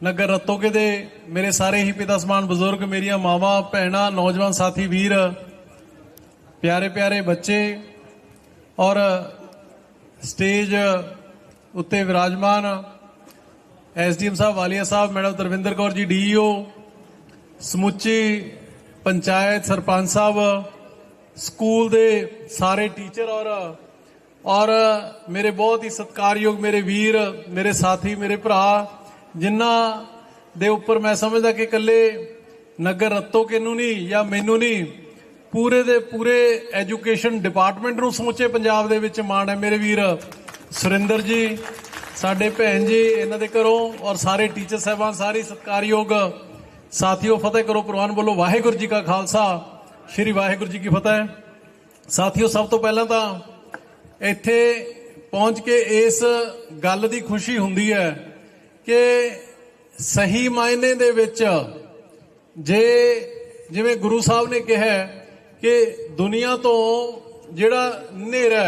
ਨਗਰ ਰਤੋਕੇ ਦੇ ਮੇਰੇ ਸਾਰੇ ਹੀ ਪਿਤਾ ਸਮਾਨ ਬਜ਼ੁਰਗ, ਮੇਰੀਆਂ ਮਾਵਾਂ, ਭੈਣਾਂ, ਨੌਜਵਾਨ ਸਾਥੀ, ਵੀਰ, ਪਿਆਰੇ ਪਿਆਰੇ ਬੱਚੇ ਔਰ ਸਟੇਜ ਉੱਤੇ ਵਿਰਾਜਮਾਨ ਐਸਡੀਐਮ ਸਾਹਿਬ, ਵਾਲੀਆ ਸਾਹਿਬ, ਮੈਡਮ ਤਰਵਿੰਦਰ ਕੌਰ ਜੀ, ਡੀਈਓ, ਸਮੁੱਚੀ ਪੰਚਾਇਤ ਸਰਪੰਚ ਸਾਹਿਬ, ਸਕੂਲ ਦੇ ਸਾਰੇ ਟੀਚਰ ਔਰ ਔਰ ਮੇਰੇ ਬਹੁਤ ਹੀ ਸਤਿਕਾਰਯੋਗ ਮੇਰੇ ਵੀਰ, ਮੇਰੇ ਸਾਥੀ, ਮੇਰੇ ਭਰਾ ਜਿਨ੍ਹਾਂ ਦੇ ਉੱਪਰ ਮੈਂ ਸਮਝਦਾ ਕਿ ਇਕੱਲੇ ਨਗਰ ਰੱਤੋ ਕਿਨੂੰ ਨਹੀਂ ਜਾਂ ਮੈਨੂੰ ਨਹੀਂ, ਪੂਰੇ ਦੇ ਪੂਰੇ ਐਜੂਕੇਸ਼ਨ ਡਿਪਾਰਟਮੈਂਟ ਨੂੰ ਸਮੁੱਚੇ ਪੰਜਾਬ ਦੇ ਵਿੱਚ ਮਾਣ ਹੈ ਮੇਰੇ ਵੀਰ ਸੁਰਿੰਦਰ ਜੀ, ਸਾਡੇ ਭੈਣ ਜੀ, ਇਹਨਾਂ ਦੇ ਘਰੋਂ ਔਰ ਸਾਰੇ ਟੀਚਰ ਸਾਹਿਬਾਨ, ਸਾਰੇ ਸਤਿਕਾਰਯੋਗ ਸਾਥੀਓ, ਫਤਿਹ ਕਰੋ ਪ੍ਰਵਾਨ ਬੋਲੋ ਵਾਹਿਗੁਰੂ ਜੀ ਕਾ ਖਾਲਸਾ, ਸ੍ਰੀ ਵਾਹਿਗੁਰੂ ਜੀ ਕੀ ਫਤਿਹ। ਸਾਥੀਓ, ਸਭ ਤੋਂ ਪਹਿਲਾਂ ਤਾਂ ਇੱਥੇ ਪਹੁੰਚ ਕੇ ਇਸ ਗੱਲ ਦੀ ਖੁਸ਼ੀ ਹੁੰਦੀ ਹੈ ਕਿ ਸਹੀ ਮਾਇਨੇ ਦੇ ਵਿੱਚ ਜੇ ਜਿਵੇਂ ਗੁਰੂ ਸਾਹਿਬ ਨੇ ਕਿਹਾ ਕਿ ਦੁਨੀਆ ਤੋਂ ਜਿਹੜਾ ਹਨੇਰਾ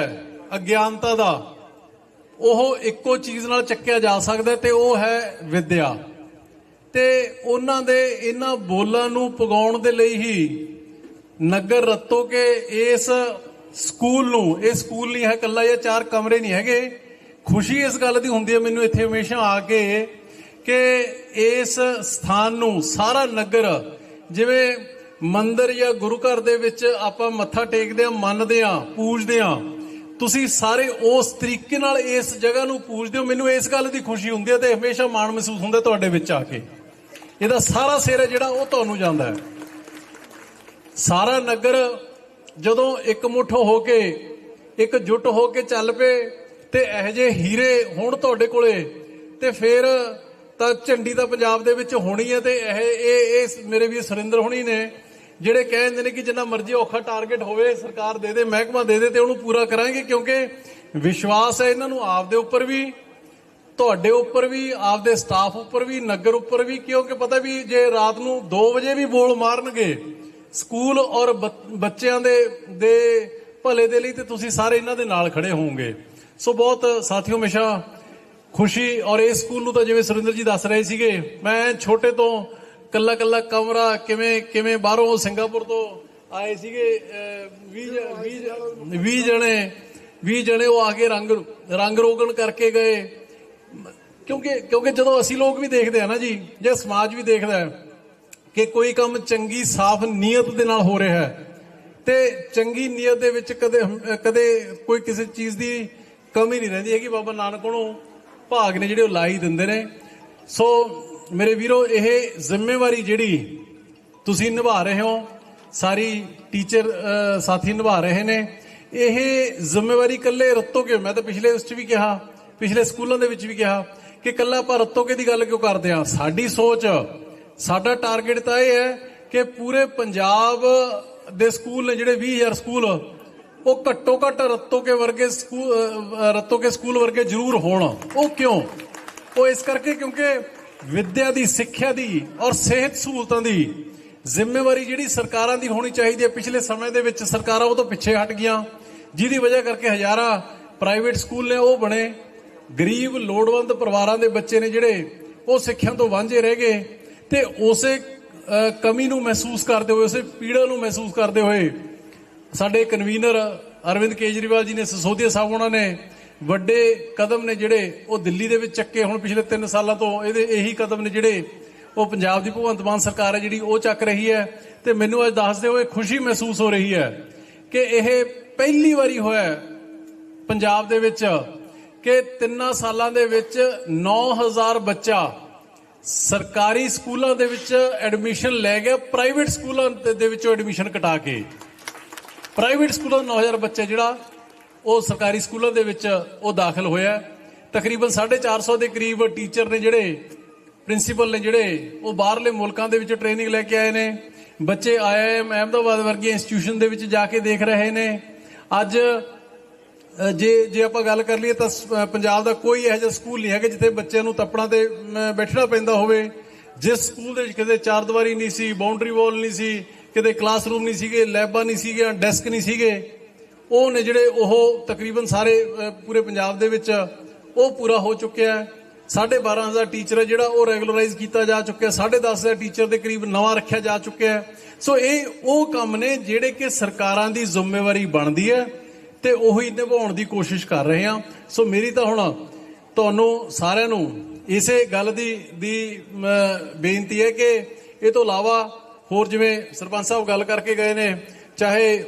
ਅਗਿਆਨਤਾ ਦਾ, ਉਹ ਇੱਕੋ ਚੀਜ਼ ਨਾਲ ਚੱਕਿਆ ਜਾ ਸਕਦਾ ਹੈ ਤੇ ਉਹ ਹੈ ਵਿਦਿਆ। ਤੇ ਉਹਨਾਂ ਦੇ ਇਹਨਾਂ ਬੋਲਾਂ ਨੂੰ ਪਗਾਉਣ ਦੇ ਲਈ ਹੀ ਨਗਰ ਰੱਤੋ ਕੇ ਇਸ ਸਕੂਲ ਨੂੰ, ਇਹ ਸਕੂਲ ਨਹੀਂ ਹੈ ਕੱਲਾ ਇਹ ਚਾਰ ਕਮਰੇ ਨਹੀਂ ਹੈਗੇ। ਖੁਸ਼ੀ ਇਸ ਗੱਲ ਦੀ ਹੁੰਦੀ ਹੈ, ਮੈਨੂੰ ਇੱਥੇ ਹਮੇਸ਼ਾ ਆ ਕੇ ਕਿ ਇਸ ਸਥਾਨ ਨੂੰ ਸਾਰਾ ਨਗਰ ਜਿਵੇਂ ਮੰਦਿਰ ਜਾਂ ਗੁਰੂ ਘਰ ਦੇ ਵਿੱਚ ਆਪਾਂ ਮੱਥਾ ਟੇਕਦੇ ਆ ਮੰਨਦੇ ਆ ਪੂਜਦੇ ਆ ਤੁਸੀਂ ਸਾਰੇ ਉਸ ਤਰੀਕੇ ਨਾਲ ਇਸ ਜਗ੍ਹਾ ਨੂੰ ਪੂਜਦੇ ਹੋ। ਮੈਨੂੰ ਇਸ ਗੱਲ ਦੀ ਖੁਸ਼ੀ ਹੁੰਦੀ ਹੈ ਤੇ ਹਮੇਸ਼ਾ ਮਾਣ ਮਹਿਸੂਸ ਹੁੰਦਾ ਤੁਹਾਡੇ ਵਿੱਚ ਆ ਕੇ। ਇਹਦਾ ਸਾਰਾ ਸਿਰ ਹੈ ਜਿਹੜਾ ਉਹ ਤੁਹਾਨੂੰ ਜਾਂਦਾ ਹੈ। ਸਾਰਾ ਨਗਰ ਜਦੋਂ ਇੱਕ ਮੁੱਠ ਹੋ ਕੇ, ਇੱਕ ਜੁੱਟ ਹੋ ਕੇ ਚੱਲ ਪਏ ਤੇ ਇਹੋ ਜਿਹੇ ਹੀਰੇ ਹੁਣ ਤੁਹਾਡੇ ਕੋਲੇ ਤੇ ਫਿਰ ਤਾਂ ਝੰਡੀ ਤਾਂ ਪੰਜਾਬ ਦੇ ਵਿੱਚ ਹੋਣੀ ਹੈ ਤੇ ਇਹ ਇਹ ਇਹ ਮੇਰੇ ਵੀ ਸੁਰਿੰਦਰ ਹੋਣੀ ਨੇ ਜਿਹੜੇ ਕਹਿੰਦੇ ਨੇ ਕਿ ਜਿੰਨਾ ਮਰਜ਼ੀ ਔਖਾ ਟਾਰਗੇਟ ਹੋਵੇ, ਸਰਕਾਰ ਦੇ ਦੇ, ਮਹਿਕਮਾ ਦੇ ਦੇ ਤੇ ਉਹਨੂੰ ਪੂਰਾ ਕਰਾਂਗੇ ਕਿਉਂਕਿ ਵਿਸ਼ਵਾਸ ਹੈ ਇਹਨਾਂ ਨੂੰ ਆਪਦੇ ਉੱਪਰ ਵੀ, ਤੁਹਾਡੇ ਉੱਪਰ ਵੀ, ਆਪਦੇ ਸਟਾਫ ਉੱਪਰ ਵੀ, ਨਗਰ ਉੱਪਰ ਵੀ, ਕਿਉਂਕਿ ਪਤਾ ਵੀ ਜੇ ਰਾਤ ਨੂੰ 2 ਵਜੇ ਵੀ ਬੋਲ ਮਾਰਨਗੇ, ਸਕੂਲ ਔਰ ਬ- ਬੱਚਿਆਂ ਦੇ ਦੇ ਭਲੇ ਦੇ ਲਈ ਤੇ ਤੁਸੀਂ ਸਾਰੇ ਇਹਨਾਂ ਦੇ ਨਾਲ ਖੜੇ ਹੋਵੋਗੇ। ਸੋ ਬਹੁਤ ਸਾਥੀਓ, ਹਮੇਸ਼ਾ ਖੁਸ਼ੀ ਔਰ ਇਸ ਸਕੂਲ ਨੂੰ ਤਾਂ ਜਿਵੇਂ ਸੁਰਿੰਦਰ ਜੀ ਦੱਸ ਰਹੇ ਸੀਗੇ, ਮੈਂ ਛੋਟੇ ਤੋਂ ਕੱਲਾ ਕੱਲਾ ਕਮਰਾ ਕਿਵੇਂ ਕਿਵੇਂ ਬਾਹਰੋਂ ਸਿੰਗਾਪੁਰ ਤੋਂ ਆਏ ਸੀਗੇ 20 20 20 ਜਣੇ 20 ਜਣੇ ਉਹ ਆ ਕੇ ਰੰਗ ਰੰਗ ਰੋਗਣ ਕਰਕੇ ਗਏ। ਕਿਉਂਕਿ ਕਿਉਂਕਿ ਜਦੋਂ ਅਸੀਂ ਲੋਕ ਵੀ ਦੇਖਦੇ ਆ ਨਾ ਜੀ, ਜੇ ਸਮਾਜ ਵੀ ਦੇਖਦਾ ਹੈ ਕਿ ਕੋਈ ਕੰਮ ਚੰਗੀ ਸਾਫ਼ ਨੀਅਤ ਦੇ ਨਾਲ ਹੋ ਰਿਹਾ ਹੈ, ਤੇ ਚੰਗੀ ਨੀਅਤ ਦੇ ਵਿੱਚ ਕਦੇ ਕਦੇ ਕੋਈ ਕਿਸੇ ਚੀਜ਼ ਦੀ ਕਮੀ ਨਹੀਂ ਰਹਿੰਦੀ ਹੈਗੀ, ਬਾਬਾ ਨਾਨਕ ਕੋਲੋਂ ਭਾਗ ਨੇ ਜਿਹੜੇ ਉਹ ਲਾਈ ਦਿੰਦੇ ਨੇ। ਸੋ ਮੇਰੇ ਵੀਰੋ, ਇਹ ਜ਼ਿੰਮੇਵਾਰੀ ਜਿਹੜੀ ਤੁਸੀਂ ਨਿਭਾ ਰਹੇ ਹੋ, ਸਾਰੀ ਟੀਚਰ ਸਾਥੀ ਨਿਭਾ ਰਹੇ ਨੇ। ਇਹ ਜ਼ਿੰਮੇਵਾਰੀ ਇਕੱਲੇ ਰੱਤੋਗੇ ਮੈਂ ਤਾਂ ਪਿਛਲੇ ਉਸ 'ਚ ਵੀ ਕਿਹਾ, ਪਿਛਲੇ ਸਕੂਲਾਂ ਦੇ ਵਿੱਚ ਵੀ ਕਿਹਾ ਕਿ ਇਕੱਲਾ ਆਪਾਂ ਰੱਤੋਗੇ ਦੀ ਗੱਲ ਕਿਉਂ ਕਰਦੇ ਆ ਸਾਡੀ ਸੋਚ, ਸਾਡਾ ਟਾਰਗੇਟ ਤਾਂ ਇਹ ਹੈ ਕਿ ਪੂਰੇ ਪੰਜਾਬ ਦੇ ਸਕੂਲ ਨੇ ਜਿਹੜੇ 20000 ਸਕੂਲ ਉਹ ਘੱਟੋ ਘੱਟ ਰੱਤੋ ਕੇ ਵਰਗੇ ਸਕੂਲ ਰੱਤੋ ਕੇ ਸਕੂਲ ਵਰਗੇ ਜ਼ਰੂਰ ਹੋਣ। ਉਹ ਕਿਉਂ? ਉਹ ਇਸ ਕਰਕੇ ਕਿਉਂਕਿ ਵਿੱਦਿਆ ਦੀ, ਸਿੱਖਿਆ ਦੀ ਔਰ ਸਿਹਤ ਸਹੂਲਤਾਂ ਦੀ ਜ਼ਿੰਮੇਵਾਰੀ ਜਿਹੜੀ ਸਰਕਾਰਾਂ ਦੀ ਹੋਣੀ ਚਾਹੀਦੀ ਹੈ। ਪਿਛਲੇ ਸਮੇਂ ਦੇ ਵਿੱਚ ਸਰਕਾਰਾਂ ਉਹ ਤੋਂ ਪਿੱਛੇ ਹਟ ਗਈਆਂ, ਜਿਹਦੀ ਵਜ੍ਹਾ ਕਰਕੇ ਹਜ਼ਾਰਾਂ ਪ੍ਰਾਈਵੇਟ ਸਕੂਲ ਨੇ ਉਹ ਬਣੇ। ਗਰੀਬ, ਲੋੜਵੰਦ ਪਰਿਵਾਰਾਂ ਦੇ ਬੱਚੇ ਨੇ ਜਿਹੜੇ ਉਹ ਸਿੱਖਿਆ ਤੋਂ ਵਾਂਝੇ ਰਹਿ ਗਏ ਤੇ ਉਸੇ ਕਮੀ ਨੂੰ ਮਹਿਸੂਸ ਕਰਦੇ ਹੋਏ, ਉਸੇ ਪੀੜਾ ਨੂੰ ਮਹਿਸੂਸ ਕਰਦੇ ਹੋਏ ਸਾਡੇ ਕਨਵੀਨਰ ਅਰਵਿੰਦ ਕੇਜਰੀਵਾਲ ਜੀ ਨੇ, ਸਸੋਦੀਆ ਸਾਹਿਬ ਉਹਨਾਂ ਨੇ ਵੱਡੇ ਕਦਮ ਨੇ ਜਿਹੜੇ ਉਹ ਦਿੱਲੀ ਦੇ ਵਿੱਚ ਚੱਕੇ ਹੁਣ ਪਿਛਲੇ 3 ਸਾਲਾਂ ਤੋਂ। ਇਹਦੇ ਇਹੀ ਕਦਮ ਨੇ ਜਿਹੜੇ ਉਹ ਪੰਜਾਬ ਦੀ ਭਗਵੰਤ ਮਾਨ ਸਰਕਾਰ ਹੈ ਜਿਹੜੀ ਉਹ ਚੱਕ ਰਹੀ ਹੈ। ਤੇ ਮੈਨੂੰ ਅੱਜ ਦੱਸਦੇ ਹੋਏ ਖੁਸ਼ੀ ਮਹਿਸੂਸ ਹੋ ਰਹੀ ਹੈ ਕਿ ਇਹ ਪਹਿਲੀ ਵਾਰੀ ਹੋਇਆ ਪੰਜਾਬ ਦੇ ਵਿੱਚ ਕਿ ਤਿੰਨਾਂ ਸਾਲਾਂ ਦੇ ਵਿੱਚ 9000 ਬੱਚਾ ਸਰਕਾਰੀ ਸਕੂਲਾਂ ਦੇ ਵਿੱਚ ਐਡਮਿਸ਼ਨ ਲੈ ਗਿਆ, ਪ੍ਰਾਈਵੇਟ ਸਕੂਲਾਂ ਦੇ- ਦੇ ਵਿੱਚੋਂ ਐਡਮਿਸ਼ਨ ਕਟਾ ਕੇ। ਪ੍ਰਾਈਵੇਟ ਸਕੂਲਾਂ ਦਾ 9000 ਬੱਚਾ ਜਿਹੜਾ, ਉਹ ਸਰਕਾਰੀ ਸਕੂਲਾਂ ਦੇ ਵਿੱਚ ਉਹ ਦਾਖਲ ਹੋਇਆ ਹੈ। ਤਕਰੀਬਨ 450 ਦੇ ਕਰੀਬ ਟੀਚਰ ਨੇ ਜਿਹੜੇ, ਪ੍ਰਿੰਸੀਪਲ ਨੇ ਜਿਹੜੇ, ਉਹ ਬਾਹਰਲੇ ਮੁਲਕਾਂ ਦੇ ਵਿੱਚ ਟ੍ਰੇਨਿੰਗ ਲੈ ਕੇ ਆਏ ਨੇ। ਬੱਚੇ ਆਈਆਈਐਮ ਅਹਿਮਦਾਬਾਦ ਵਰਗੀ ਇੰਸਟੀਟਿਊਸ਼ਨ ਦੇ ਵਿੱਚ ਜਾ ਕੇ ਦੇਖ ਰਹੇ ਨੇ। ਅੱਜ ਜੇ ਜੇ ਆਪਾਂ ਗੱਲ ਕਰ ਲਈਏ ਤਾਂ ਸ- ਪੰਜਾਬ ਦਾ ਕੋਈ ਇਹੋ ਜਿਹਾ ਸਕੂਲ ਨਹੀਂ ਹੈਗਾ ਜਿੱਥੇ ਬੱਚਿਆਂ ਨੂੰ ਤੱਪੜਾਂ ਤੇ ਬੈਠਣਾ ਪੈਂਦਾ ਹੋਵੇ। ਜਿਸ ਸਕੂਲ ਦੇ ਵਿੱਚ ਕਿਤੇ ਚਾਰ ਦੀਵਾਰੀ ਨਹੀਂ ਸੀ ਬਾਉਂਡਰੀ ਵਾਲ ਨਹੀਂ ਸੀ ਕਿਤੇ ਕਲਾਸਰੂਮ ਨਹੀਂ ਸੀਗੇ ਲੈਬਾਂ ਨਹੀਂ ਸੀਗੀਆਂ ਡੈਸਕ ਨਹੀਂ ਸੀਗੇ, ਉਹ ਨੇ ਜਿਹੜੇ ਉਹ ਤਕਰੀਬਨ ਸਾਰੇ ਪੂਰੇ ਪੰਜਾਬ ਦੇ ਵਿੱਚ, ਉਹ ਪੂਰਾ ਹੋ ਚੁੱਕਿਆ ਹੈ। 12500 ਟੀਚਰ ਹੈ ਜਿਹੜਾ ਉਹ ਰੈਗੂਲਰਾਈਜ਼ ਕੀਤਾ ਜਾ ਚੁੱਕਿਆ 10500 ਟੀਚਰ ਦੇ ਕਰੀਬ ਨਵਾਂ ਰੱਖਿਆ ਜਾ ਚੁੱਕਿਆ ਹੈ। ਸੋ ਇਹ ਉਹ ਕੰਮ ਨੇ ਜਿਹੜੇ ਕਿ ਸਰਕਾਰਾਂ ਦੀ ਜ਼ਿੰਮੇਵਾਰੀ ਬਣਦੀ ਹੈ ਤੇ ਉਹੀ ਨਿਭਾਉਣ ਦੀ ਕੋਸ਼ਿਸ਼ ਕਰ ਰਹੇ ਹਾਂ। ਸੋ ਮੇਰੀ ਤਾਂ ਹੁਣ ਤੁਹਾਨੂੰ ਸਾਰਿਆਂ ਨੂੰ ਇਸੇ ਗੱਲ ਦੀ ਦੀ ਬੇਨਤੀ ਹੈ ਕਿ ਇਹ ਤੋਂ ਇਲਾਵਾ ਹੋਰ ਜਿਵੇਂ ਸਰਪੰਚ ਸਾਹਿਬ ਗੱਲ ਕਰਕੇ ਗਏ ਨੇ, ਚਾਹੇ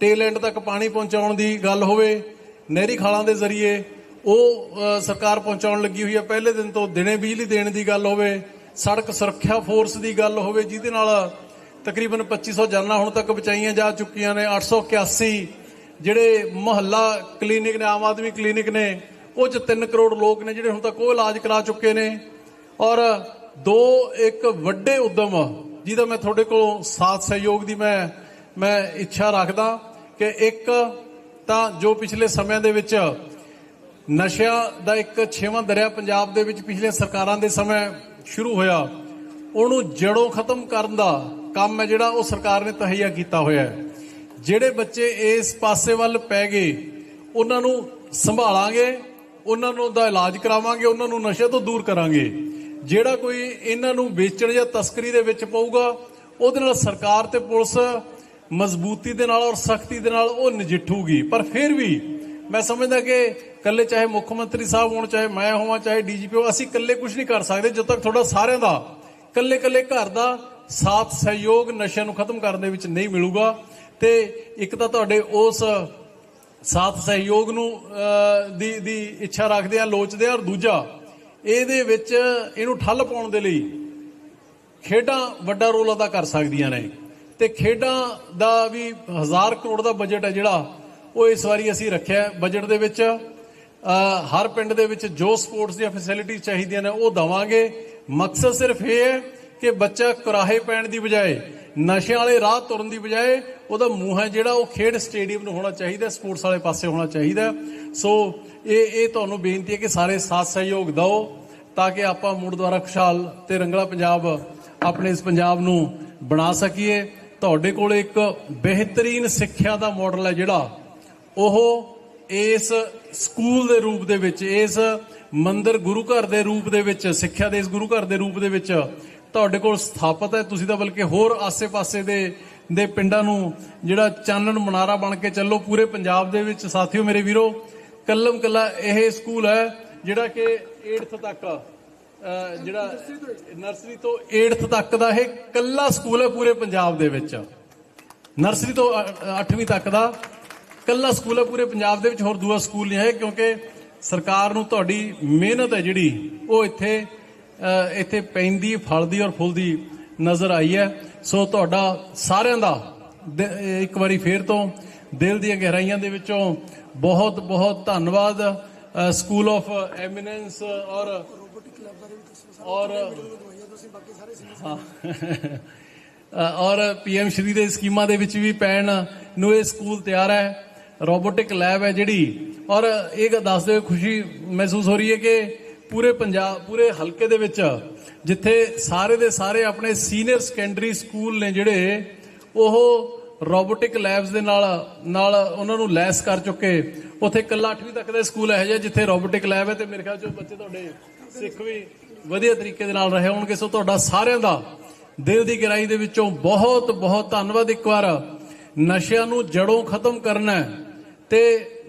ਟੇਲ ਐਂਡ ਤੱਕ ਪਾਣੀ ਪਹੁੰਚਾਉਣ ਦੀ ਗੱਲ ਹੋਵੇ, ਨਹਿਰੀ ਖਾਲਾਂ ਦੇ ਜ਼ਰੀਏ ਉਹ ਸਰਕਾਰ ਪਹੁੰਚਾਉਣ ਲੱਗੀ ਹੋਈ ਹੈ। ਪਹਿਲੇ ਦਿਨ ਤੋਂ ਦਿਨੇ ਬਿਜਲੀ ਦੇਣ ਦੀ ਗੱਲ ਹੋਵੇ, ਸੜਕ ਸੁਰੱਖਿਆ ਫੋਰਸ ਦੀ ਗੱਲ ਹੋਵੇ, ਜਿਹਦੇ ਨਾਲ ਤਕਰੀਬਨ 2500 ਜਾਨਾਂ ਹੁਣ ਤੱਕ ਬਚਾਈਆਂ ਜਾ ਚੁੱਕੀਆਂ ਨੇ। 881 ਜਿਹੜੇ ਮੁਹੱਲਾ ਕਲੀਨਿਕ ਨੇ, ਆਮ ਆਦਮੀ ਕਲੀਨਿਕ ਨੇ, ਉਹ ਚ 3 ਕਰੋੜ ਲੋਕ ਨੇ ਜਿਹੜੇ ਹੁਣ ਤੱਕ ਉਹ ਇਲਾਜ ਕਰਾ ਚੁੱਕੇ ਨੇ। ਔਰ ਦੋ ਇੱਕ ਵੱਡੇ ਉਦਮ ਜਿਹਦਾ ਮੈਂ ਤੁਹਾਡੇ ਕੋਲੋਂ ਸਾਥ ਸਹਿਯੋਗ ਦੀ ਮੈਂ ਮੈਂ ਇੱਛਾ ਰੱਖਦਾ ਕਿ ਇੱਕ ਤਾਂ ਜੋ ਪਿਛਲੇ ਸਮਿਆਂ ਦੇ ਵਿੱਚ ਨਸ਼ਿਆਂ ਦਾ ਇੱਕ ਛੇਵਾਂ ਦਰਿਆ ਪੰਜਾਬ ਦੇ ਵਿੱਚ ਪਿਛਲੇ ਸਰਕਾਰਾਂ ਦੇ ਸਮੇਂ ਸ਼ੁਰੂ ਹੋਇਆ, ਉਹਨੂੰ ਜੜੋਂ ਖਤਮ ਕਰਨ ਦਾ ਕੰਮ ਹੈ ਜਿਹੜਾ ਉਹ ਸਰਕਾਰ ਨੇ ਤਹਈਆ ਕੀਤਾ ਹੋਇਆ ਹੈ। ਜਿਹੜੇ ਬੱਚੇ ਇਸ ਪਾਸੇ ਵੱਲ ਪੈ ਗਏ, ਉਹਨਾਂ ਨੂੰ ਸੰਭਾਲਾਂਗੇ, ਉਹਨਾਂ ਨੂੰ ਦਾ ਇਲਾਜ ਕਰਾਵਾਂਗੇ, ਉਹਨਾਂ ਨੂੰ ਨਸ਼ੇ ਤੋਂ ਦੂਰ ਕਰਾਂਗੇ। ਜਿਹੜਾ ਕੋਈ ਇਹਨਾਂ ਨੂੰ ਵੇਚਣ ਜਾਂ ਤਸਕਰੀ ਦੇ ਵਿੱਚ ਪਊਗਾ, ਉਹਦੇ ਨਾਲ ਸਰਕਾਰ ਤੇ ਪੁਲਿਸ ਮਜ਼ਬੂਤੀ ਦੇ ਨਾਲ ਔਰ ਸਖਤੀ ਦੇ ਨਾਲ ਉਹ ਨਜਿੱਠੂਗੀ। ਪਰ ਫਿਰ ਵੀ ਮੈਂ ਸਮਝਦਾ ਕਿ ਕੱਲੇ ਚਾਹੇ ਮੁੱਖ ਮੰਤਰੀ ਸਾਹਿਬ ਹੋਣ, ਚਾਹੇ ਮੈਂ ਹੋਵਾਂ, ਚਾਹੇ ਡੀਜੀਪੀ ਹੋ ਅਸੀਂ ਕੱਲੇ ਕੁਝ ਨਹੀਂ ਕਰ ਸਕਦੇ। ਜਦੋਂ ਤੱਕ ਤੁਹਾਡਾ ਸਾਰਿਆਂ ਦਾ ਕੱਲੇ ਕੱਲੇ ਘਰ ਦਾ ਸਾਥ, ਸਹਿਯੋਗ ਨਸ਼ਿਆਂ ਨੂੰ ਖਤਮ ਕਰਨ ਦੇ ਵਿੱਚ ਨਹੀਂ ਮਿਲੂਗਾ ਤੇ ਇੱਕ ਤਾਂ ਤੁਹਾਡੇ ਉਸ ਸਾਥ, ਸਹਿਯੋਗ ਨੂੰ ਦੀ ਦੀ ਇੱਛਾ ਰੱਖਦੇ ਆ, ਲੋਚਦੇ ਆ, ਔਰ ਦੂਜਾ ਇਹਦੇ ਵਿੱਚ ਇਹਨੂੰ ਠੱਲ ਪਾਉਣ ਦੇ ਲਈ ਖੇਡਾਂ ਵੱਡਾ ਰੋਲ ਅਦਾ ਕਰ ਸਕਦੀਆਂ ਨੇ। ਤੇ ਖੇਡਾਂ ਦਾ ਵੀ 1000 ਕਰੋੜ ਦਾ ਬਜਟ ਹੈ ਜਿਹੜਾ, ਉਹ ਇਸ ਵਾਰੀ ਅਸੀਂ ਰੱਖਿਆ ਬਜਟ ਦੇ ਵਿੱਚ ਹਰ ਪਿੰਡ ਦੇ ਵਿੱਚ ਜੋ ਸਪੋਰਟਸ ਦੀਆਂ ਫੈਸਿਲਿਟੀ ਚਾਹੀਦੀਆਂ ਨੇ ਉਹ ਦਵਾਂਗੇ। ਮਕਸਦ ਸਿਰਫ ਇਹ ਹੈ ਕਿ ਬੱਚਾ ਕੁਰਾਹੇ ਪੈਣ ਦੀ ਬਜਾਏ, ਨਸ਼ਿਆਂ ਵਾਲੇ ਰਾਹ ਤੁਰਨ ਦੀ ਬਜਾਏ, ਉਹਦਾ ਮੂੰਹ ਹੈ ਜਿਹੜਾ, ਉਹ ਖੇਡ ਸਟੇਡੀਅਮ ਨੂੰ ਹੋਣਾ ਚਾਹੀਦਾ, ਸਪੋਰਟਸ ਵਾਲੇ ਪਾਸੇ ਹੋਣਾ ਚਾਹੀਦਾ। ਸੋ ਇਹ ਇਹ ਤੁਹਾਨੂੰ ਬੇਨਤੀ ਹੈ ਕਿ ਸਾਰੇ ਸਾਥ ਸਹਿਯੋਗ ਦਿਓ, ਤਾਂ ਕਿ ਆਪਾਂ ਮੁੜ ਦੁਆਰਾ ਖੁਸ਼ਹਾਲ ਤੇ ਰੰਗਲਾ ਪੰਜਾਬ ਆਪਣੇ ਇਸ ਪੰਜਾਬ ਨੂੰ ਬਣਾ ਸਕੀਏ। ਤੁਹਾਡੇ ਕੋਲ ਇੱਕ ਬਿਹਤਰੀਨ ਸਿੱਖਿਆ ਦਾ ਮਾਡਲ ਹੈ ਜਿਹੜਾ, ਉਹ ਇਸ ਸਕੂਲ ਦੇ ਰੂਪ ਦੇ ਵਿੱਚ, ਇਸ ਮੰਦਰ ਗੁਰੂ ਘਰ ਦੇ ਰੂਪ ਦੇ ਵਿੱਚ, ਸਿੱਖਿਆ ਦੇ ਇਸ ਗੁਰੂ ਘਰ ਦੇ ਰੂਪ ਦੇ ਵਿੱਚ ਤੁਹਾਡੇ ਕੋਲ ਸਥਾਪਿਤ ਹੈ। ਤੁਸੀਂ ਤਾਂ ਬਲਕਿ ਹੋਰ ਆਸੇ-ਪਾਸੇ ਦੇ ਦੇ ਪਿੰਡਾਂ ਨੂੰ ਜਿਹੜਾ ਚਾਨਣ ਮਨਾਰਾ ਬਣ ਕੇ ਚੱਲੋ ਪੂਰੇ ਪੰਜਾਬ ਦੇ ਵਿੱਚ। ਸਾਥੀਓ ਮੇਰੇ ਵੀਰੋ, ਕੱਲਮ ਕੱਲਾ ਇਹ ਸਕੂਲ ਹੈ ਜਿਹੜਾ ਕਿ 8th ਤੱਕ ਜਿਹੜਾ ਨਰਸਰੀ ਤੋਂ 8th ਤੱਕ ਦਾ ਇਹ ਕੱਲਾ ਸਕੂਲ ਹੈ ਪੂਰੇ ਪੰਜਾਬ ਦੇ ਵਿੱਚ। ਨਰਸਰੀ ਤੋਂ 8ਵੀਂ ਤੱਕ ਦਾ ਕੱਲਾ ਸਕੂਲ ਹੈ ਪੂਰੇ ਪੰਜਾਬ ਦੇ ਵਿੱਚ। ਹੋਰ ਦੂਆ ਸਕੂਲ ਨਹੀਂ ਹੈ ਕਿਉਂਕਿ ਸਰਕਾਰ ਨੂੰ ਤੁਹਾਡੀ ਮਿਹਨਤ ਹੈ ਜਿਹੜੀ, ਉਹ ਇੱਥੇ ਇੱਥੇ ਪੈਂਦੀ ਫਲਦੀ ਔਰ ਫੁੱਲਦੀ ਨਜ਼ਰ ਆਈ ਹੈ। ਸੋ ਤੁਹਾਡਾ ਸਾਰਿਆਂ ਦਾ ਇੱਕ ਵਾਰੀ ਫੇਰ ਤੋਂ ਦਿਲ ਦੀਆਂ ਗਹਿਰਾਈਆਂ ਦੇ ਵਿੱਚੋਂ ਬਹੁਤ ਬਹੁਤ ਧੰਨਵਾਦ। ਸਕੂਲ ਆਫ ਐਮੀਨੈਂਸ ਔਰ ਔਰ ਹਾਂ। ਅ, ਔਰ ਪੀਐਮ ਸ਼੍ਰੀ ਦੇ ਸਕੀਮਾਂ ਦੇ ਵਿੱਚ ਵੀ ਪੈਣ ਨੂੰ ਇਹ ਸਕੂਲ ਤਿਆਰ ਹੈ। ਰੋਬੋਟਿਕ ਲੈਬ ਹੈ ਜਿਹੜੀ। ਔਰ ਇਹ ਗੱਲ ਦੱਸਦੇ ਹੋਏ ਖੁਸ਼ੀ ਮਹਿਸੂਸ ਹੋ ਰਹੀ ਹੈ ਕਿ ਪੂਰੇ ਪੰਜਾਬ, ਪੂਰੇ ਹਲਕੇ ਦੇ ਵਿੱਚ, ਜਿੱਥੇ ਸਾਰੇ ਦੇ ਸਾਰੇ ਆਪਣੇ ਸੀਨੀਅਰ ਸੈਕੰਡਰੀ ਸਕੂਲ ਨੇ ਜਿਹੜੇ, ਉਹ ਰੋਬੋਟਿਕ ਲੈਬਸ ਦੇ ਨਾਲ ਨਾਲ ਉਹਨਾਂ ਨੂੰ ਲੈਸ ਕਰ ਚੁੱਕੇ। ਉੱਥੇ ਕੱਲਾ 8ਵੀਂ ਤੱਕ ਦਾ ਸਕੂਲ ਹੈ ਜਿਹਾ ਜਿੱਥੇ ਰੋਬੋਟਿਕ ਲੈਬ ਹੈ ਤੇ ਮੇਰੇ ਖਿਆਲ ਚ ਬੱਚੇ ਤੁਹਾਡੇ ਸਿੱਖ ਵੀ ਵਧੀਆ ਤਰੀਕੇ ਦੇ ਨਾਲ ਰਹੇ ਹੋਣਗੇ। ਸੋ ਤੁਹਾਡਾ ਸਾਰਿਆਂ ਦਾ ਦਿਲ ਦੀ ਗਹਿਰਾਈ ਦੇ ਵਿੱਚੋਂ ਬਹੁਤ ਬਹੁਤ ਧੰਨਵਾਦ ਇੱਕ ਵਾਰ। ਨਸ਼ਿਆਂ ਨੂੰ ਜੜੋਂ ਖਤਮ ਕਰਨਾ ਹੈ ਤੇ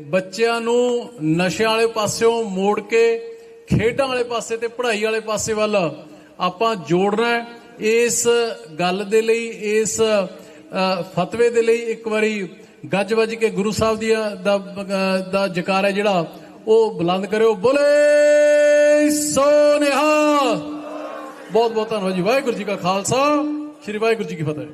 ਬੱਚਿਆਂ ਨੂੰ ਨਸ਼ਿਆਂ ਵਾਲੇ ਪਾਸਿਓਂ ਮੋੜ ਕੇ ਖੇਡਾਂ ਵਾਲੇ ਪਾਸੇ ਤੇ ਪੜ੍ਹਾਈ ਵਾਲੇ ਪਾਸੇ ਵੱਲ ਆਪਾਂ ਜੋੜਨਾ ਹੈ। ਇਸ ਗੱਲ ਦੇ ਲਈ, ਇਸ ਫਤਵੇ ਦੇ ਲਈ ਇੱਕ ਵਾਰੀ ਗੱਜ ਵੱਜ ਕੇ ਗੁਰੂ ਸਾਹਿਬ ਦੀ ਦਾ ਜਕਾਰ ਹੈ ਜਿਹੜਾ, ਉਹ ਬੁਲੰਦ ਕਰਿਓ। ਬੋਲੇ ਸੋਨਿਹਾ ਬਹੁਤ ਬਹੁਤ ਧੰਨਵਾਦ ਜੀ। ਵਾਹਿਗੁਰੂ ਜੀ ਕਾ ਖਾਲਸਾ, ਸ੍ਰੀ ਵਾਹਿਗੁਰੂ ਜੀ ਕੀ ਫਤਿਹ।